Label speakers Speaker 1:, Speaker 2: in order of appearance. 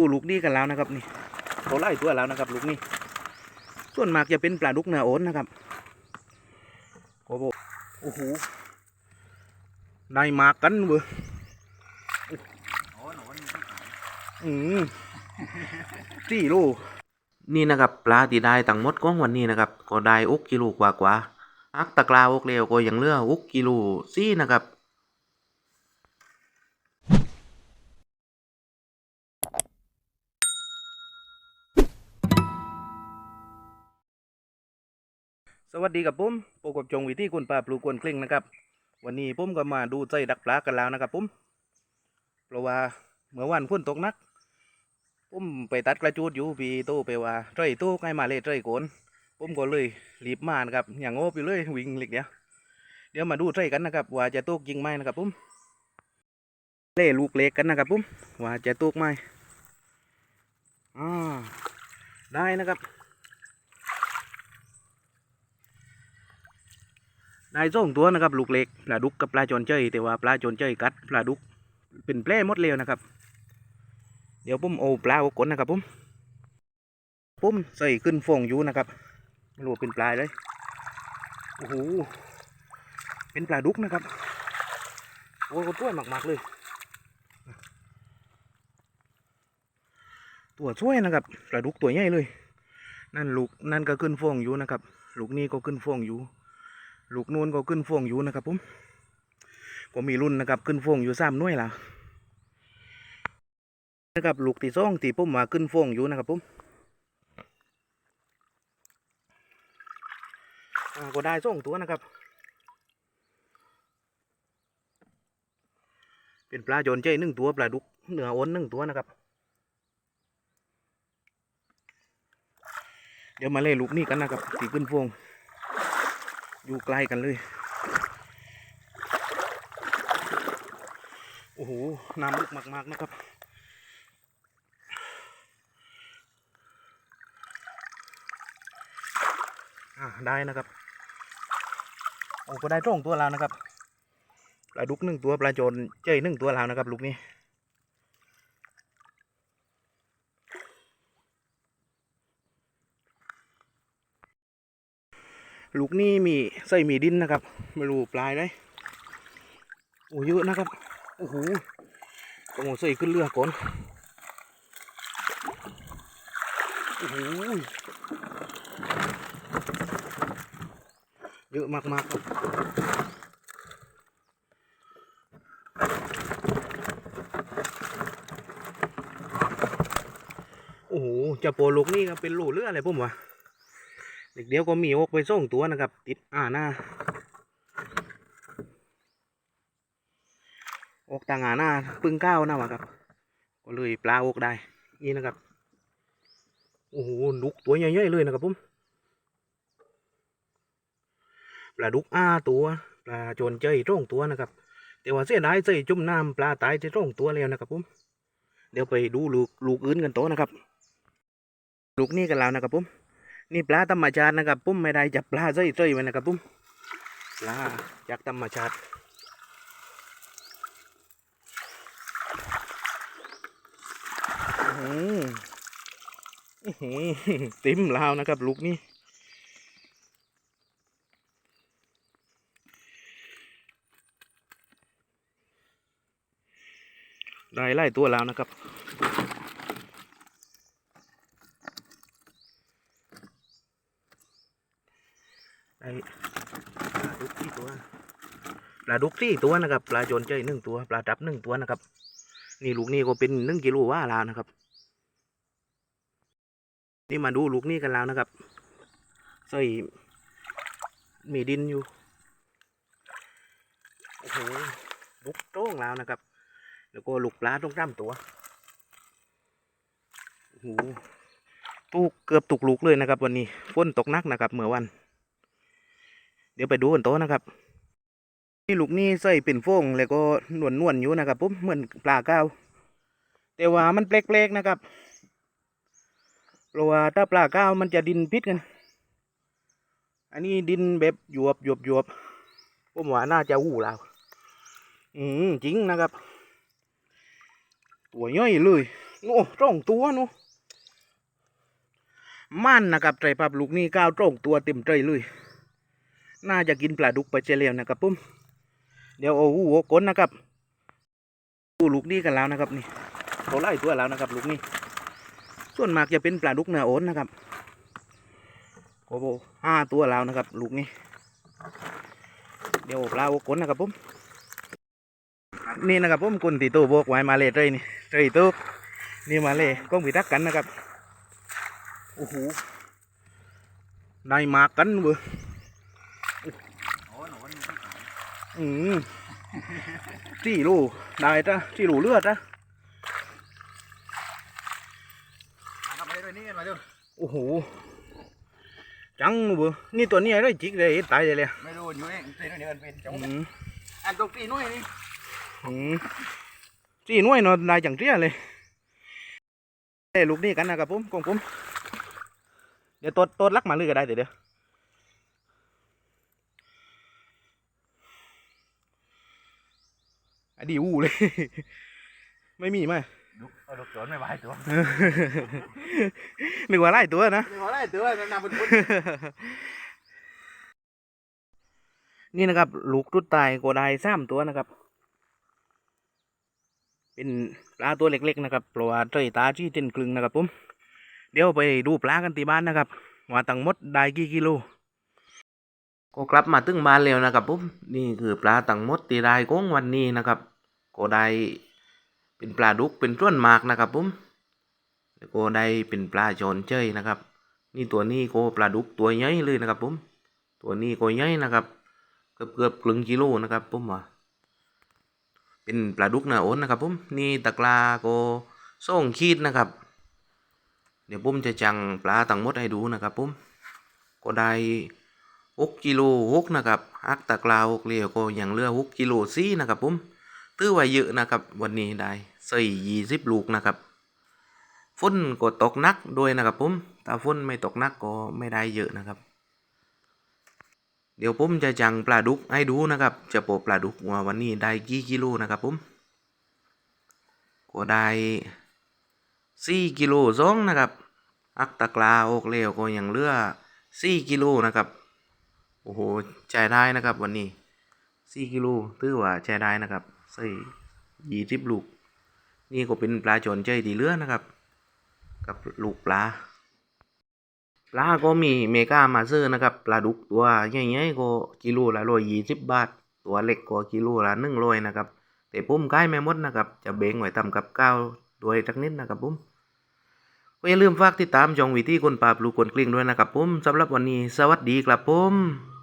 Speaker 1: ดูลูกนี้กันแล้วนะครับนี่เขาไล่ตัวแล้วนะครับ ลูกนี้ส่วนมากจะเป็นปลาดุกเนื้อโอนนะครับโอ้โหโอ้โหได้มากันเว้ยอืมสี่โลนี่นะครับปลาที่ได้ทั้งหมดของวันนี้นะครับ ก็ได้อุกกิโลกว่ากว่าอักตะกราอุกเลวก็ยังเลืออุกกิโลสี่นะครับ วัสดีกับผมโปกับจงวิธีคุณปลาปลูกกวนเคร่งนะครับ วันนี้ผมก็มาดูใจดักปลากันแล้วนะครับผมเพราะว่าเมื่อวันฝนตกนักผมไปตัดกระจูดอยู่พี่โตไปว่าใจโตใกล้มาเลยใจโกนผมก็เลยรีบมานะครับอย่างโง่ไปเลยวิ่งเล็กเดียวเดี๋ยวมาดูใจกันนะครับ ว่าจะตกยิงไหมนะครับผมเล่ลูกเล็กกันนะครับผมว่าจะตกไหมอ่าได้นะครับ ได้สองตัวนะครับลูกเล็กปลาดุกกับปลาจนเจยแต่ว่าปลาจนเจยกัดปลาดุกเป็นแปรหมดเลยนะครับ เดี๋ยวผมเอาปลาออกก่อนนะครับผมผมใส่ขึ้นฟองอยู่นะครับไม่รู้เป็นปลาเลยโอ้โหเป็นปลาดุกนะครับโอ้โหตัวหมักๆเลยตัวช่วยนะครับปลาดุกตัวใหญ่เลย นั่นลูกนั่นก็ขึ้นฟองอยู่นะครับ ลูกนี้ก็ขึ้นฟองอยู่ ลูกนูนก็ขึ้นฟงอยู่นะครับผมก็มีรุ่นนะครับขึ้นฟงอยู่สามน่วยแล้วนะครับลูกที่องที่มมาขึ้นฟงอยู่นะครับผมก็ได้สองตัวนะครับ เป็นปลาโจนใจหนึ่งตัวปลาดุกเหนืออ้นหนึ่งตัวนะครับเดี๋ยวมาเล่ลูกนี่กันนะครับที่ขึ้นฟง อยู่ใกล้กันเลย โอ้โห น้ำลึกมาก ๆ นะครับ อ่าได้นะครับ โอ้ก็ได้ตรงตัวแล้วนะครับ ปลาดุกหนึ่งตัว ปลาโจนเจ้ยหนึ่งตัวแล้วนะครับ ลูกนี้ ลูกนี้มีใส่มีดินนะครับไม่รู้ปลายเลยโอ้เยอะนะครับโอ้โหต้องอใส่ขึ้นเรือก่อนโอ้โหเยอะมากๆครับโอ้โหจะโปรลูกนี่ครับเป็นลูกเรืออะไรผมวะ เด็กเดียวก็มีอกไปส่งตัวนะครับ ติดอ่าหน้าอกต่างอ่าหน้าปึ้งก้าวนะวะครับ ก็เลยปลาอกได้ นี่นะครับ โอ้โหดุกตัวใหญ่ๆเลยนะครับผมปลาดุกอ้าตัวปลาโจนเจยร่องตัวนะครับ แต่ว่าเสียดายเสียจุ่มน้ำปลาตายที่ร่องตัวแล้วนะครับผมเดี๋ยวไปดูลูกลูกอื่นกันโตนะครับ ลูกนี่กันแล้วนะครับผม นี่ปลาธรรมชาตินะครับปุ้มไม่ได้จับปลาเฉยๆไว้นะครับปุ้มปลาจากธรรมชาติอื้อหืออื้อหือติ่มลาวนะครับลูกนี้ได้ไล่ตัวแล้วนะครับ ได้ปลาดุกที่ตัวปลาดุกที่ตัวนะครับปลาโจนใจหนึ่งตัวปลาดับหนึ่งตัวนะครับ นี่ลูกนี่ก็เป็นหนึ่งกิโลว่าแล้วนะครับ นี่มาดูลูกนี่กันแล้วนะครับใส่มีดินอยู่โอ้โหลุกโต้งแล้วนะครับ แล้วก็ลูกปลาต้องร่ำตัวโอ้โหตุกเกือบตุกลูกเลยนะครับ วันนี้ฝนตกหนักนะครับเมื่อวัน เดี๋ยวไปดูกันโตะนะครับนี่ลูกนี่ใส่เป็นฟงแล้วก็นวลนวลอยู่นะครับผมเหมือนปลาก้าวแต่ว่ามันแปลกๆนะครับเพราะว่าถ้าปลาก้าวมันจะดินพิษกัน อันนี้ดินแบบหยวบหยวบหยวบผมว่าน่าจะอู้แล้วอืมจริงนะครับ ตัวย่อยเลยโอ้ตรงตัวนูมันนะครับไตรภาพลูกนี่ก้าวตรงตัวเต็มใจเลย น่าจะกินปลาดุกไปเจเลียวนะครับปุ้มเดี๋ยวเอาหูหัวก้นนะครับดูลูกนี่กันแล้วนะครับนี่เขาไล่ตัวแล้วนะครับ ลูกนี่ส่วนมากจะเป็นปลาดุกเนื้อโอนนะครับโอ้โหห้าตัวแล้วนะครับ ลูกนี่เดี๋ยวปลาหัวก้นนะครับปุ้มนี่นะครับปุ้มคนตีโตบกไว้มาเลยเลยนี่เลยโตนี่มาเลยก็มีรักกันนะครับโอ้โหได้มากันเว้ย อืมสี่ลูได้จ้ะสี่ลูเลือดจ้ะ
Speaker 2: ทำอะไรด้วยนี่มาดู
Speaker 1: โอ้โหจังเว้ยนี่ตัวนี้อะไรจิกเลยตายเลยเลย
Speaker 2: ไม่รู้อยู่นี่ตีนู่นเดินเป็นจัง
Speaker 1: อืม
Speaker 2: อันตรงตีนู่นนี่
Speaker 1: อืมสี่หน่วยเนอนได้จังเตี้ยเลยเอ้ยลูกนี่กันนะครับผมกองผมเดี๋ยวตดตดลักมาเลยก็ได้เดี๋ยวเดี๋ยว อันดีอู้เลย ไม่มีไหม
Speaker 2: ดูเอาดูสวนไม่ไหวตัว
Speaker 1: นึกว่าไล่ตัวนะ
Speaker 2: ไม่ไหวได้ตัวมันนำบนบน
Speaker 1: นี่นะครับ ลูกตุดตายก็ได้สามตัวนะครับ เป็นปลาตัวเล็กๆนะครับเพราะว่าเตยตาที่เต็นกลึงนะครับผมเดี๋ยวไปดูปลากันที่บ้านนะครับว่าตั้งหมดได้กี่กิโล ก็กลับมาตึ้งบ้านแล้วนะครับผมนี่คือปลาตังมดที่ได้ของวันนี้นะครับ ก็ได้เป็นปลาดุกเป็นต้นมากนะครับผมแล้วก็ได้เป็นปลาจอนเจยนะครับ นี่ตัวนี้ก็ปลาดุกตัวใหญ่เลยนะครับผมตัวนี้ก็ใหญ่นะครับ เกือบเกือบครึ่งกิโลนะครับผมว่าเป็นปลาดุกหนาโอนนะครับผมนี่ตะกร้าก็ส่งขีดนะครับ เดี๋ยวผมจะจังปลาทั้งมดให้ดูนะครับผมก็ได้ หกกิโลหกนะครับอักตะกราหกเลียวก็ยังเหลือหกกิโลสี่นะครับผมตื้อไว้เยอะนะครับวันนี้ได้ใส่ยี่สิบลูกนะครับฝนก็ตกนักด้วยนะครับผมถ้าฝนไม่ตกนักก็ไม่ได้เยอะนะครับ เดี๋ยวผมจะจังปลาดุกให้ดูนะครับ จะโปปลาดุกว่าวันนี้ได้กี่กิโลนะครับผมก็ได้สี่กิโลสองนะครับ อักตะกลาออกแล้วก็ยังเหลือสี่กิโลนะครับ โอ้โหใช้ได้นะครับ วันนี้สี่กิโลถือว่าใช้ได้นะครับใส่ยี่สิบลูก นี่ก็เป็นปลาจนใจดีเลือนะครับ กับลูกปลาปลาก็มีเมกามาเซอร์นะครับปลาดุกตัวใหญ่ๆก็กิโลละร้อยยี่สิบบาท ตัวเล็กก็กิโลละหนึ่งร้อยนะครับแต่ผมขายไม่มดนะครับ จะเบ่งไว้ทำกับข้าวด้วยสักนิดนะครับผมก็อย่าลืมฝากติดตามจองวิธีคนปราบลูกคนกลิ้งด้วยนะครับผมสำหรับวันนี้ สวัสดีครับผม